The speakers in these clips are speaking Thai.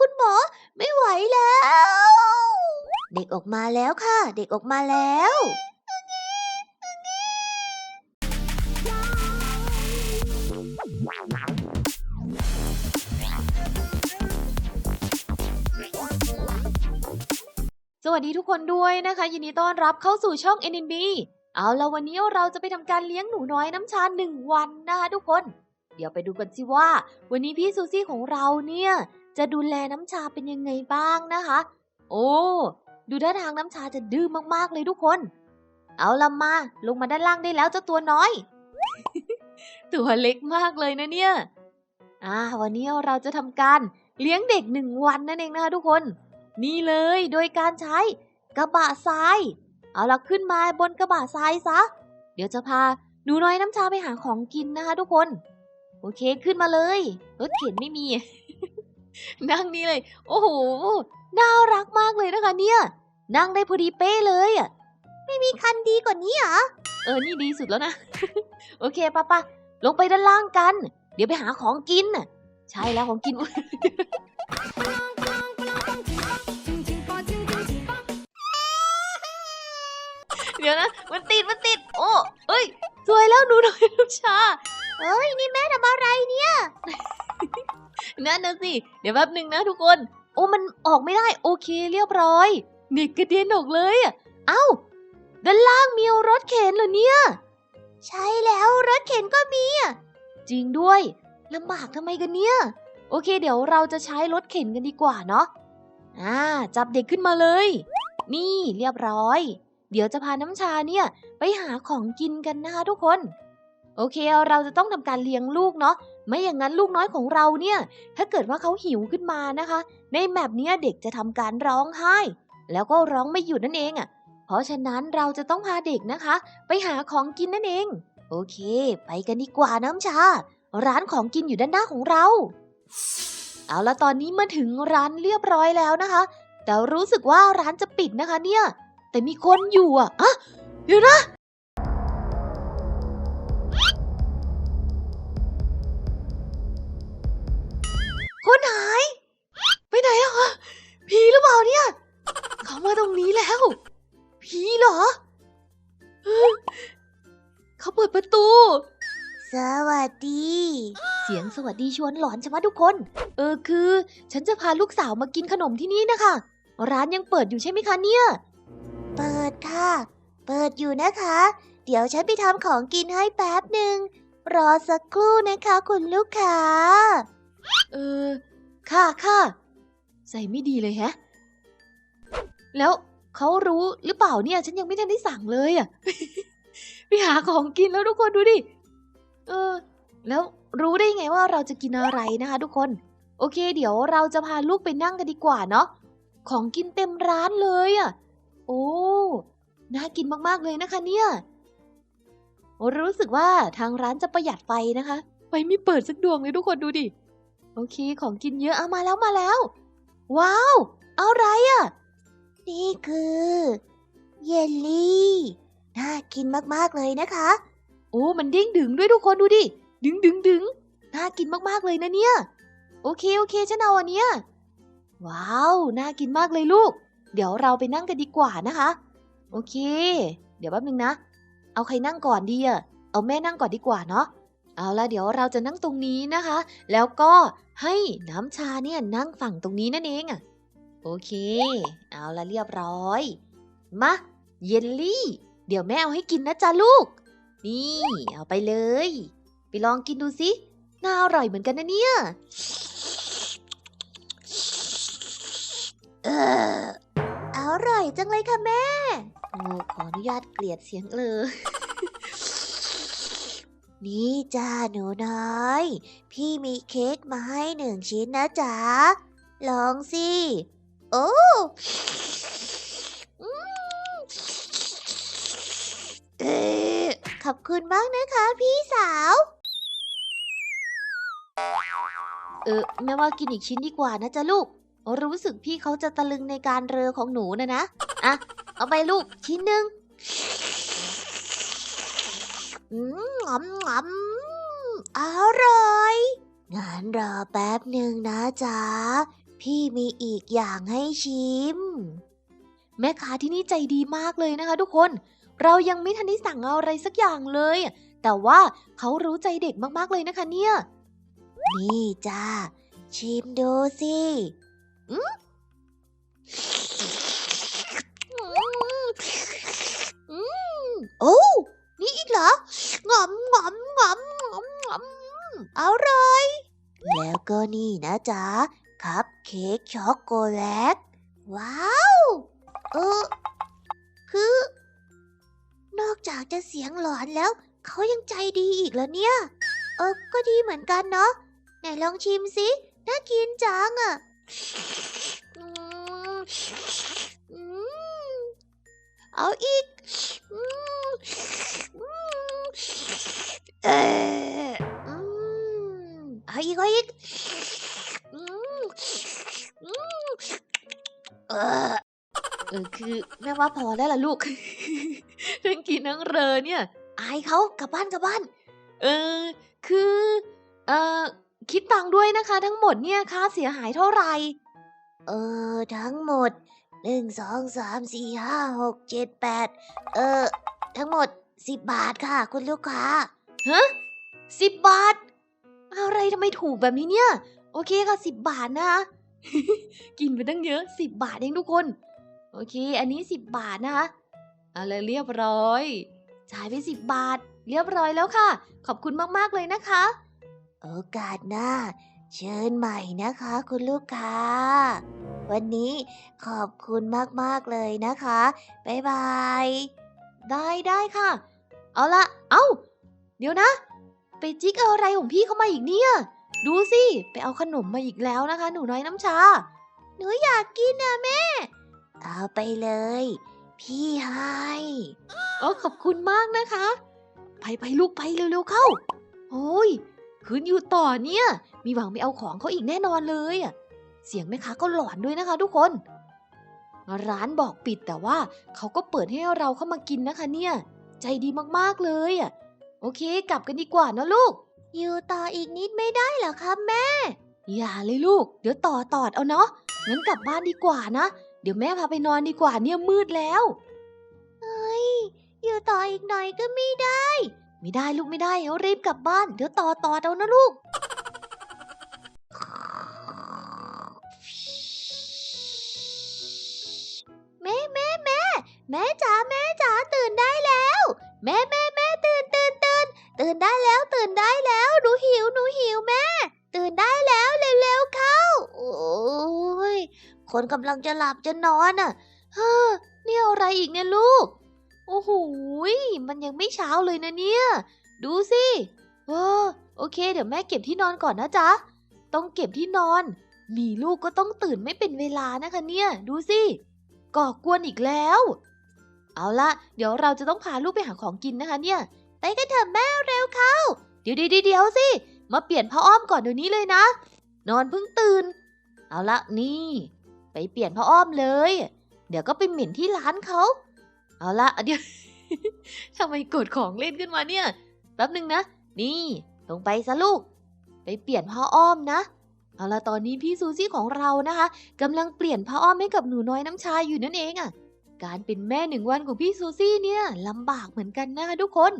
คุณหมอ ไม่ไหวแล้ว เด็กออกมาแล้วค่ะ เด็กออกมาแล้ว สวัสดีทุกคนด้วยนะคะ ยินดีต้อนรับเข้าสู่ช่อง NMB เอาล้ววันนี้เราจะไปทำการเลี้ยงหนูน้อยน้ำชาหนึ่งวันนะคะทุกคน เดี๋ยวไปดูกันสิว่า วันนี้พี่ซูซี่ของเราเนี่ย จะดูแลน้ำชาเป็นยังไงบ้างนะคะ โอ้ ดูท่าทางน้ำชาจะดื้อมากๆเลยทุกคน เอาละมา ลงมาด้านล่างได้แล้วเจ้าตัวน้อย ตัวเล็กมากเลยนะเนี่ย อ่า วันนี้เราจะทำการเลี้ยงเด็กหนึ่งวันนั่นเองนะคะทุกคน นี่เลยโดยการใช้กระบะทราย เอาละขึ้นมาบนกระบะทรายซะ เดี๋ยวจะพาหนูน้อยน้ำชาไปหาของกินนะคะทุกคน โอเคขึ้นมาเลย รถเข็นไม่มี นั่งนี่เลย โอ้โห น่ารักมากเลยนะคะเนี่ย นั่งได้พอดีเป๊ะเลยอะ ไม่มีคันดีกว่านี้เหรอ เออ นี่ดีสุดแล้วนะ โอเคปะปะลงไปด้านล่างกัน เดี๋ยวไปหาของกินน่ะใช่แล้วของกิน เดี๋ยวนะ มันติด มันติด โอ้ เอ้ย สวยแล้วหนูน้อยน้ำชา เอ้ยนี่แม่ทำอะไรเนี่ย นั่นนะสิ เดี๋ยวแป๊บหนึ่งนะทุกคน โอ้มันออกไม่ได้โอเคเรียบร้อยเด็กกระเด็นออกเลยอะเอ้า ด้านล่างมีรถเข็นเหรอเนี่ย ใช่แล้วรถเข็นก็มีจริงด้วยลำบากทำไมกันเนี่ย โอเค เดี๋ยวเราจะใช้รถเข็นกันดีกว่าเนาะอ่าจับเด็กขึ้นมาเลย นี่เรียบร้อย เดี๋ยวจะพาน้ำชาเนี่ย ไปหาของกินกันนะคะทุกคน โอเค เราจะต้องทำการเลี้ยงลูกเนาะไม่อย่างนั้นลูกน้อยของเราเนี่ย ถ้าเกิดว่าเขาหิวขึ้นมานะคะ ในแมปนี้เด็กจะทำการร้องไห้ แล้วก็ร้องไม่หยุดนั่นเองอะ่ะ เพราะฉะนั้นเราจะต้องพาเด็กนะคะ ไปหาของกินนั่นเอง โอเค ไปกันดีกว่าน้ำชา ร้านของกินอยู่ด้านหน้าของเรา เอาละตอนนี้มาถึงร้านเรียบร้อยแล้วนะคะ แต่รู้สึกว่าร้านจะปิดนะคะเนี่ย แต่มีคนอยู่อะอะเดี๋ยวนะ ดี เสียงสวัสดีชวนหลอนใช่ไหมทุกคน เออคือ ฉันจะพาลูกสาวมากินขนมที่นี่นะคะ ร้านยังเปิดอยู่ใช่ไหมคะเนี่ย เปิดค่ะ เปิดอยู่นะคะ เดี๋ยวฉันไปทำของกินให้แป๊บหนึ่ง รอสักครู่นะคะคุณลูกค้า เออ ค่ะค่ะใส่ไม่ดีเลยแฮะ แล้วเขารู้หรือเปล่าเนี่ย ฉันยังไม่ทันได้สั่งเลยอะไปหาของกินแล้วทุกคนดูดิ เออ แล้วรู้ได้ไงว่าเราจะกินอะไรนะคะทุกคน โอเค เดี๋ยวเราจะพาลูกไปนั่งกันดีกว่าเนาะ ของกินเต็มร้านเลยอะโอ้ น่ากินมากๆเลยนะคะเนี่ย รู้สึกว่าทางร้านจะประหยัดไฟนะคะ ไฟไม่เปิดสักดวงเลยทุกคนดูดิ โอเค ของกินเยอะเอามาแล้วมาแล้ว ว้าว เอาอะไรอะนี่คือ เยลลี่ น่ากินมากๆเลยนะคะ โอ้ มันเด้งดึงด้วยทุกคนดูดิ ดึงดึงดึงน่ากินมากๆเลยนะเนี่ย โอเคโอเคฉันเอาอันเนี้ย ว้าว น่ากินมากเลยลูก เดี๋ยวเราไปนั่งกันดีกว่านะคะ โอเค เดี๋ยวแป๊บนึงนะ เอาใครนั่งก่อนดีอะเอาแม่นั่งก่อนดีกว่าเนาะ เอาละเดี๋ยวเราจะนั่งตรงนี้นะคะ แล้วก็ให้น้ำชาเนี่ยนั่งฝั่งตรงนี้นั่นเองอะโอเค เอาละเรียบร้อย มา เยลลี่ เดี๋ยวแม่เอาให้กินนะจ๊ะลูก นี่ เอาไปเลย ไปลองกินดูสิน่าอร่อยเหมือนกันนะเนี่ยเอออร่อยจังเลยค่ะแม่โอ้ขออนุญาตเกลียดเสียงเออนี่จ้าหนูน้อย พี่มีเค้กมาให้หนึ่งชิ้นนะจ๊ะ ลองสิ โอ้เออขอบคุณมากนะคะพี่สาว เออแม่ว่ากินอีกชิ้นดีกว่านะจ๊ะลูก รู้สึกพี่เขาจะตะลึงในการเรอของหนูนะนะ อะ เอาไปลูกชิ้นหนึ่งอืมงำงำอร่อยงั้นรอแป๊บหนึ่งนะจ๊ะ พี่มีอีกอย่างให้ชิม แม่ค้าที่นี่ใจดีมากเลยนะคะทุกคน เรายังไม่ทันได้สั่งอะไรสักอย่างเลย แต่ว่าเขารู้ใจเด็กมากๆเลยนะคะเนี่ย นี่จ้า ชิมดูสิอืมอืมโอ้ นี่อีกเหรองอมงอมงอมงอมงอมอร่อย แล้วก็นี่นะจ๊ะ คัพเค้กช็อกโกแลต ว้าว เออ คือ นอกจากจะเสียงหลอนแล้ว เขายังใจดีอีกแล้วเนี่ย เออ ก็ดีเหมือนกันเนาะ ไหนลองชิมสิ น่ากินจังอะ่ะเอาอีกเออเอาอีกเอาอีกเออเออคือแม่ว่าพอแล้วล่ะลูกทั้งกินทั้งเรอเนี่ย อายเขากลับบ้านกลับบ้าน เออคือ เออ คิดตังค์ด้วยนะคะ ทั้งหมดเนี่ยค่าเสียหายเท่าไหร่เออ ทั้งหมดหนึ่งสองสามสี่ห้าหกเจ็ดแปดเออ ทั้งหมดสิบบาทค่ะ คุณลูกค้าฮะสิบบาท อะไรทำไมถูกแบบนี้เนี่ย โอเคค่ะสิบบาทนะคะกินไปตั้งเยอะสิบบาทเองทุกคน โอเค อันนี้สิบบาทนะคะเอะไรเรียบร้อยจ่ายไปสิบบาท เรียบร้อยแล้วค่ะ ขอบคุณมากๆเลยนะคะ โอกาสหน้า เชิญใหม่นะคะคุณลูกค้า วันนี้ขอบคุณมากๆเลยนะคะ บ๊ายบาย ได้ได้ค่ะ เอาละ เอาเดี๋ยวนะ ไปจิกเอาอะไรของพี่เข้ามาอีกเนี่ย ดูสิ ไปเอาขนมมาอีกแล้วนะคะ หนูน้อยน้ำชา หนูอยากกินนะแม่ เอาไปเลย พี่ให้โอ้ขอบคุณมากนะคะ ไปไปลูกไปเร็วๆเข้า โอ้ย คืนอยู่ต่อเนี่ย มีหวังไปเอาของเขาอีกแน่นอนเลยอะเสียงแม่ค้าก็หลอนด้วยนะคะทุกคน ร้านบอกปิดแต่ว่าเขาก็เปิดให้เราเข้ามากินนะคะเนี่ย ใจดีมากๆเลยอะโอเค กลับกันดีกว่านะลูก อยู่ต่ออีกนิดไม่ได้เหรอครับแม่ อย่าเลยลูก เดี๋ยวต่อตอดเอาเนาะงั้นกลับบ้านดีกว่านะ เดี๋ยวแม่พาไปนอนดีกว่าเนี่ยมืดแล้วเฮ้ย อยู่ต่ออีกหน่อยก็ไม่ได้ ไม่ได้ลูกไม่ได้ เอารีบกลับบ้าน เดี๋ยวต่อต่อดเอานะลูก แม่แม่แม่แม่จ๋าแม่จ๋าตื่นได้แล้ว แม่แม่แม่ตื่นตื่นตื่นตื่นได้แล้วตื่นได้แล้วหนูหิวหนูหิวแม่ ตื่นได้แล้วเร็วๆเข้า โอ้ยคนกำลังจะหลับจะนอนอะเฮ้อนี่อะไรอีกเนี่ยลูก โอ้โหมันยังไม่เช้าเลยนะเนี่ย ดูสิเออโอเค เดี๋ยวแม่เก็บที่นอนก่อนนะจ๊ะ ต้องเก็บที่นอน มีลูกก็ต้องตื่นไม่เป็นเวลานะคะเนี่ย ดูสิ ก่อกวนอีกแล้ว เอาละเดี๋ยวเราจะต้องพาลูกไปหาของกินนะคะเนี่ย ไปกันเถอะแม่เร็วเข้า เดี๋ยวเดี๋ยวเดี๋ยวสิ มาเปลี่ยนผ้าอ้อมก่อนเดี๋ยวนี้เลยนะ นอนเพิ่งตื่น เอาละนี่ ไปเปลี่ยนผ้าอ้อมเลย เดี๋ยวก็ไปเหม็นที่ร้านเขา เอาละเดี๋ยวทำไมกดของเล่นขึ้นมาเนี่ย แป๊บหนึ่งนะ นี่ลงไปซะลูก ไปเปลี่ยนผ้าอ้อมนะ เอาละตอนนี้พี่ซูซี่ของเรานะคะกำลังเปลี่ยนผ้าอ้อมให้กับหนูน้อยน้ำชาอยู่นั่นเองอะ่ะ การเป็นแม่หนึ่งวันของพี่ซูซี่เนี่ยลำบากเหมือนกันนะคะทุกคน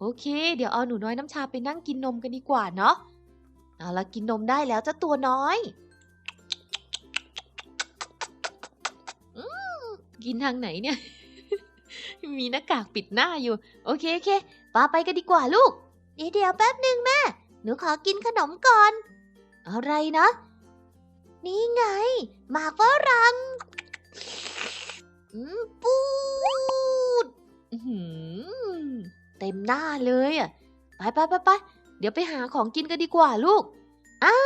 โอเค เดี๋ยวเอาหนูน้อยน้ำชาไปนั่งกินนมกันดีกว่าเนาะ เอาละกินนมได้แล้วเจ้าตัวน้อยอกินทางไหนเนี่ย มีหน้ากากปิดหน้าอยู่ โอเคโอเคป้าไปกันดีกว่าลูกเดี๋ยวเดี๋ยวแป๊บหนึ่งแม่ หนูขอกินขนมก่อน อะไรนะ นี่ไง หมากฝรั่งอืมปูดเต็มหน้าเลยอะ ไปไปไปไปเดี๋ยวไปหาของกินกันดีกว่าลูกอ่า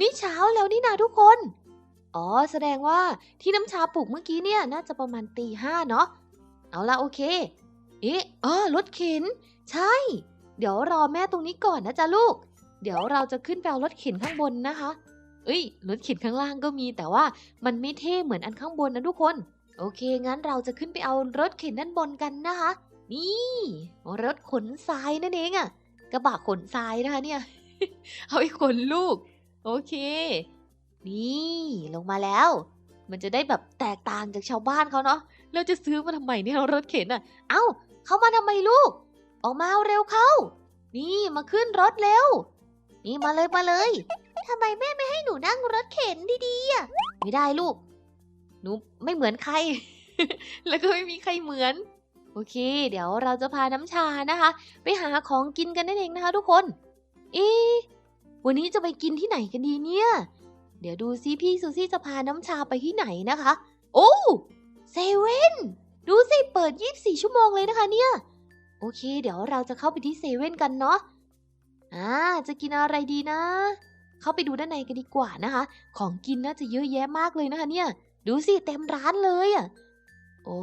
นี่เช้าแล้วนี่นาทุกคน อ๋อ แสดงว่าที่น้ำชาปลูกเมื่อกี้เนี่ย น่าจะประมาณตีห้าเนาะ เอาละโอเค เอ๊ะอ๋อรถเข็น ใช่ เดี๋ยวรอแม่ตรงนี้ก่อนนะจ๊ะลูก เดี๋ยวเราจะขึ้นไปเอารถเข็นข้างบนนะคะ เอ้ย รถเข็นข้างล่างก็มีแต่ว่ามันไม่เท่เหมือนอันข้างบนนะทุกคน โอเค งั้นเราจะขึ้นไปเอารถเข็นด้านบนกันนะคะ นี่ รถขนทรายนั่นเองอะกระบะขนทรายนะคะเนี่ย เอาไปขนลูก โอเค นี่ ลงมาแล้ว มันจะได้แบบแตกต่างจากชาวบ้านเขาเนาะ เราจะซื้อมาทำไมเนี่ยรถเข็นอะ เอ้า เข้ามาทำไมลูก ออกมาเร็วเข้า นี่มาขึ้นรถเร็ว นี่มาเลยมาเลยทำไมแม่ไม่ให้หนูนั่งรถเข็นดีอะ ไม่ได้ลูก หนูไม่เหมือนใคร แล้วก็ไม่มีใครเหมือน โอเค เดี๋ยวเราจะพาน้ำชานะคะ ไปหาของกินกันนั่นเองนะคะ ทุกคน เอ๊ะวันนี้จะไปกินที่ไหนกันดีเนี่ย เดี๋ยวดูซิพี่ซูซี่จะพาน้ำชาไปที่ไหนนะคะ โอ้ เซเว่นดูสิเปิด 24 ชั่วโมงเลยนะคะเนี่ย โอเค เดี๋ยวเราจะเข้าไปที่เซเว่นกันเนาะอ่าจะกินอะไรดีนะ เข้าไปดูด้านในกันดีกว่านะคะ ของกินน่าจะเยอะแยะมากเลยนะคะเนี่ย ดูสิเต็มร้านเลยอะโอ้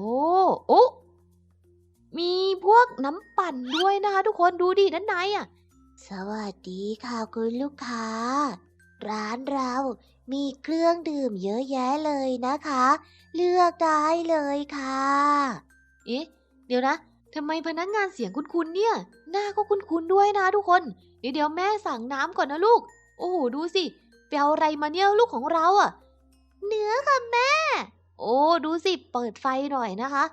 โอ้มีพวกน้ำปั่นด้วยนะคะ ทุกคนดูดิด้านในอะสวัสดีค่ะคุณลูกค้า ร้านเรา มีเครื่องดื่มเยอะแยะเลยนะคะ เลือกได้เลยค่ะ เอ๊ะ เดี๋ยวนะทำไมพนักงานเสียงคุ้นๆเนี่ย หน้าก็คุ้นๆด้วยนะทุกคน เดี๋ยวเดี๋ยวแม่สั่งน้ำก่อนนะลูก โอ้โหดูสิไปเอาอะไรมาเนี่ยลูกของเราอะเนื้อค่ะแม่ โอ้ดูสิเปิดไฟหน่อยนะคะ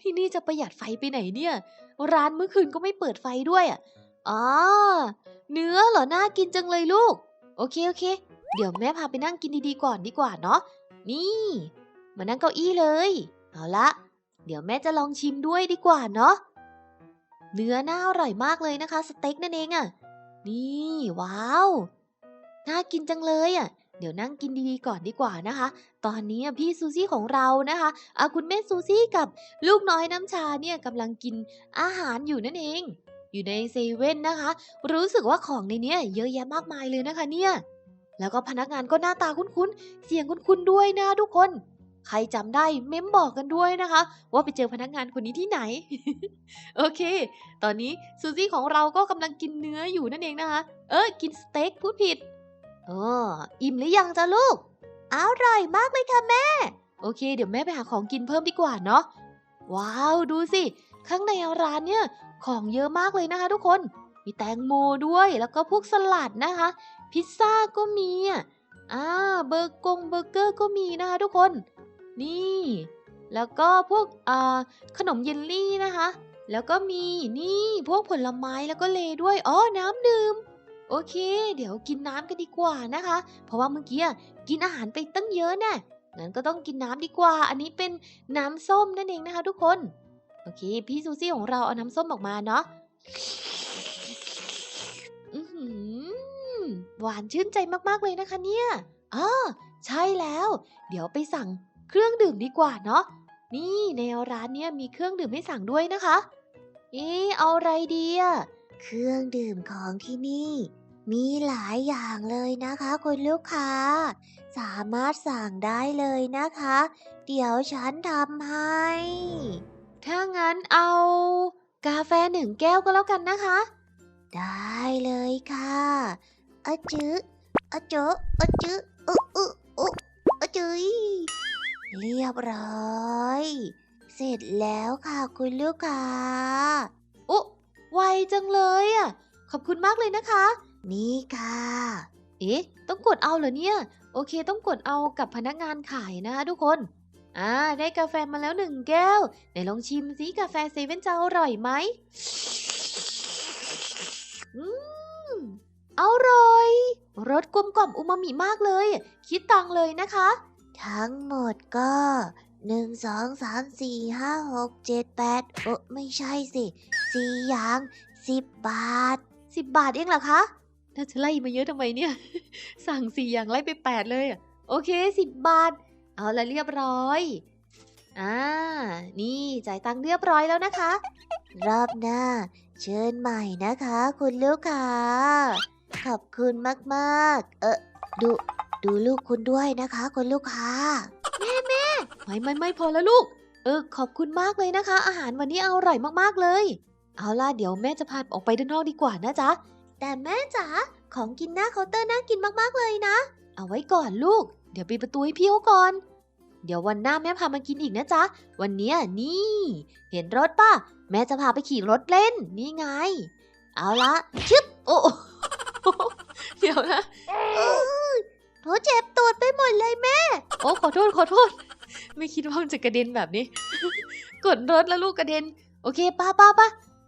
ที่นี่จะประหยัดไฟไปไหนเนี่ย ร้านเมื่อคืนก็ไม่เปิดไฟด้วยอะอ๋อเนื้อเหรอน่ากินจังเลยลูก โอเคโอเค เดี๋ยวแม่พาไปนั่งกินดีๆก่อนดีกว่าเนาะ นี่ มานั่งเก้าอี้เลย เอาละ เดี๋ยวแม่จะลองชิมด้วยดีกว่าเนาะ เนื้อน่าอร่อยมากเลยนะคะ สเต็กนั่นเองอะ่ะ นี่ ว้าว น่ากินจังเลยอะ่ะ เดี๋ยวนั่งกินดีๆก่อนดีกว่านะคะ ตอนนี้พี่ซูซี่ของเรานะคะอาคุณแม่ซูซี่กับลูกน้อยน้ำชาเนี่ยกำลังกินอาหารอยู่นั่นเอง อยู่ในเซเว่นนะคะ รู้สึกว่าของในนี้เยอะแยะมากมายเลยนะคะเนี่ย แล้วก็พนักงานก็หน้าตาคุ้นๆ เสียงคุ้นๆ ด้วยนะทุกคน ใครจำได้เม้มบอกกันด้วยนะคะ ว่าไปเจอพนักงานคนนี้ที่ไหน โอเค ตอนนี้ซูซี่ของเราก็กำลังกินเนื้ออยู่นั่นเองนะคะ เออ กินสเต็กพูดผิดเอออิ่มหรือยังจ้ะลูกอร่อยมากเลยค่ะแม่ โอเค เดี๋ยวแม่ไปหาของกินเพิ่มดีกว่าเนาะ ว้าว ดูสิ ข้างในร้านเนี่ย ของเยอะมากเลยนะคะทุกคน มีแตงโมด้วย แล้วก็พวกสลัดนะคะ พิซซ่าก็มีอะอ่าเบอร์กงเบอร์เกอร์ก็มีนะคะทุกคน นี่ แล้วก็พวกอ่าขนมเยลลี่นะคะ แล้วก็มีนี่พวกผลไม้แล้วก็เลด้วยอ๋อน้ำดื่ม โอเค เดี๋ยวกินน้ำกันดีกว่านะคะ เพราะว่าเมื่อกี้อะกินอาหารไปตั้งเยอะแน่งั้นก็ต้องกินน้ำดีกว่า อันนี้เป็นน้ำส้มนั่นเองนะคะ ทุกคน โอเค พี่ซูซี่ของเราเอาน้ำส้มออกมาเนาะ หวานชื่นใจมากๆเลยนะคะเนี่ยอ๋อใช่แล้ว เดี๋ยวไปสั่งเครื่องดื่มดีกว่าเนาะ นี่ในร้านเนี่ยมีเครื่องดื่มให้สั่งด้วยนะคะ เอ๊ะเอาอะไรดีอะเครื่องดื่มของที่นี่ มีหลายอย่างเลยนะคะคุณลูกค้า สามารถสั่งได้เลยนะคะ เดี๋ยวฉันทำให้ ถ้างั้นเอา กาแฟหนึ่งแก้วก็แล้วกันนะคะ ได้เลยค่ะ อะจื้ออะโจะอะจื้ออุอุอุอะจื้ยเรียบร้อย เสร็จแล้วค่ะคุณลูกค้าโอ้ไวจังเลยอะ ขอบคุณมากเลยนะคะ นี่ค่ะ เอ๊ะ ต้องกดเอาเหรอเนี่ย โอเค ต้องกดเอากับพนักงานขายนะคะทุกคน อ่า ได้กาแฟมาแล้วหนึ่งแก้ว ไหนลองชิมซิกาแฟเซเว่นจะอร่อยไหมอืม อร่อย รสกลมกล่อมอูมามิมากเลย คิดตังค์เลยนะคะ ทั้งหมดก็หนึ่งสองสามสี่ห้าหกเจ็ดแปดโอ้ไม่ใช่สิสี่อย่างสิบบาทสิบบาทเองเหรอคะน่าจะไล่มาเยอะทำไมเนี่ย สั่งสี่อย่างไล่ไปแปดเลยอะโอเคสิบบาท เอาละเรียบร้อยอ่านี่จ่ายตังค์เรียบร้อยแล้วนะคะ รอบหน้า เชิญใหม่นะคะ คุณลูกค้า ขอบคุณมากๆ เออดูดูลูกคุณด้วยนะคะคุณลูกค้าไม่ไม่ไม่พอแล้วลูก เออ ขอบคุณมากเลยนะคะ อาหารวันนี้อร่อยมากๆเลย เอาล่ะเดี๋ยวแม่จะพาออกไปด้านนอกดีกว่านะจ๊ะ แต่แม่จ๋าของกินหน้าเคาน์เตอร์น่ากินมากๆเลยนะ เอาไว้ก่อนลูก เดี๋ยวปิดประตูให้พี่เขาก่อน เดี๋ยววันหน้าแม่พามากินอีกนะจ๊ะ วันเนี้ยนี่ เห็นรถป่ะ แม่จะพาไปขี่รถเล่น นี่ไง เอาละชึบโอ้ เดี๋ยวนะโอ้เจ็บปวดไปหมดเลยแม่ โอ้ขอโทษขอโทษ ไม่คิดว่ามันจะกระเด็นแบบนี้ กดรถแล้วลูกกระเด็น โอเคป้าป้าป้า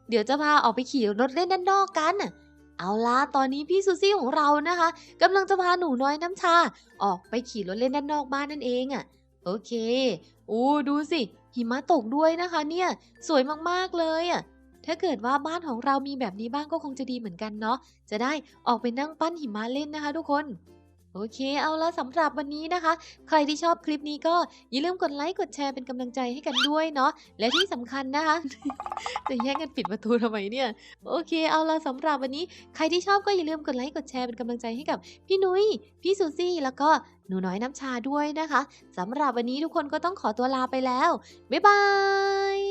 เดี๋ยวจะพาออกไปขี่รถเล่นด้านนอกกันน่ะเอาล่ะตอนนี้พี่ซูซี่ของเรานะคะกำลังจะพาหนูน้อยน้ำชา ออกไปขี่รถเล่นด้านนอกบ้านนั่นเองอะ โอเค โอ้ดูสิหิมะตกด้วยนะคะ เนี่ย สวยมากๆเลยอะ ถ้าเกิดว่าบ้านของเรามีแบบนี้บ้างก็คงจะดีเหมือนกันเนาะ จะได้ออกไปนั่งปั้นหิมะเล่นนะคะทุกคนโอเค เอาละสำหรับวันนี้นะคะ ใครที่ชอบคลิปนี้ก็อย่าลืมกดไลค์ กดแชร์เป็นกำลังใจให้กันด้วยเนาะ และที่สำคัญนะคะ จะแย่งกันปิดประตูทำไมเนี่ย โอเค เอาละสำหรับวันนี้ ใครที่ชอบก็อย่าลืมกดไลค์ กดแชร์เป็นกำลังใจให้กับพี่นุ้ย พี่ซูซี่ แล้วก็หนูน้อยน้ำชาด้วยนะคะสำหรับวันนี้ทุกคนก็ต้องขอตัวลาไปแล้ว บ๊ายบาย